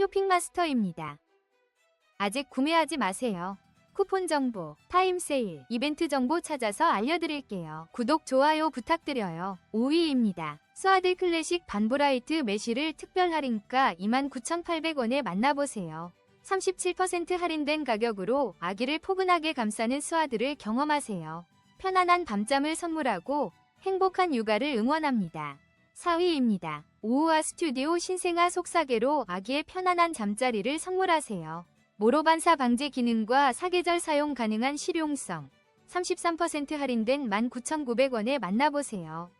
쇼핑마스터입니다. 아직 구매하지 마세요. 쿠폰 정보, 타임 세일, 이벤트 정보 찾아서 알려드릴게요. 구독, 좋아요 부탁드려요. 5위입니다. 스와드 클래식 반브라이트 매실을 특별 할인가 29,800원에 만나보세요. 37% 할인된 가격으로 아기를 포근하게 감싸는 스와드를 경험하세요. 편안한 밤잠을 선물하고 행복한 육아를 응원합니다. 4위입니다. 오우아 스튜디오 신생아 속사계로 아기의 편안한 잠자리를 선물하세요. 모로반사 방지 기능과 사계절 사용 가능한 실용성. 33% 할인된 19,900원에 만나보세요.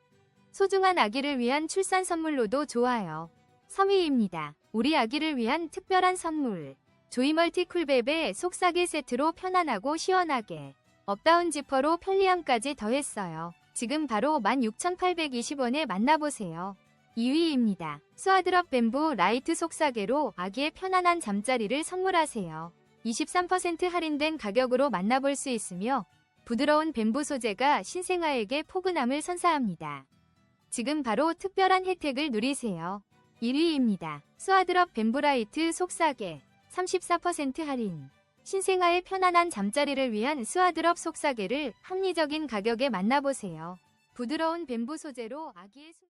소중한 아기를 위한 출산 선물로도 좋아요. 3위입니다. 우리 아기를 위한 특별한 선물. 조이멀티 쿨베베 속사계 세트로 편안하고 시원하게. 업다운 지퍼로 편리함까지 더했어요. 지금 바로 16,820원에 만나보세요. 2위입니다. 스와드럽 뱀부 라이트 속사계로 아기의 편안한 잠자리를 선물하세요. 23% 할인된 가격으로 만나볼 수 있으며 부드러운 뱀부 소재가 신생아에게 포근함을 선사합니다. 지금 바로 특별한 혜택을 누리세요. 1위입니다. 스와드럽 뱀브라이트 속사계 34% 할인 신생아의 편안한 잠자리를 위한 스와드럽 속사계를 합리적인 가격에 만나보세요. 부드러운 뱀부 소재로 아기의 숨...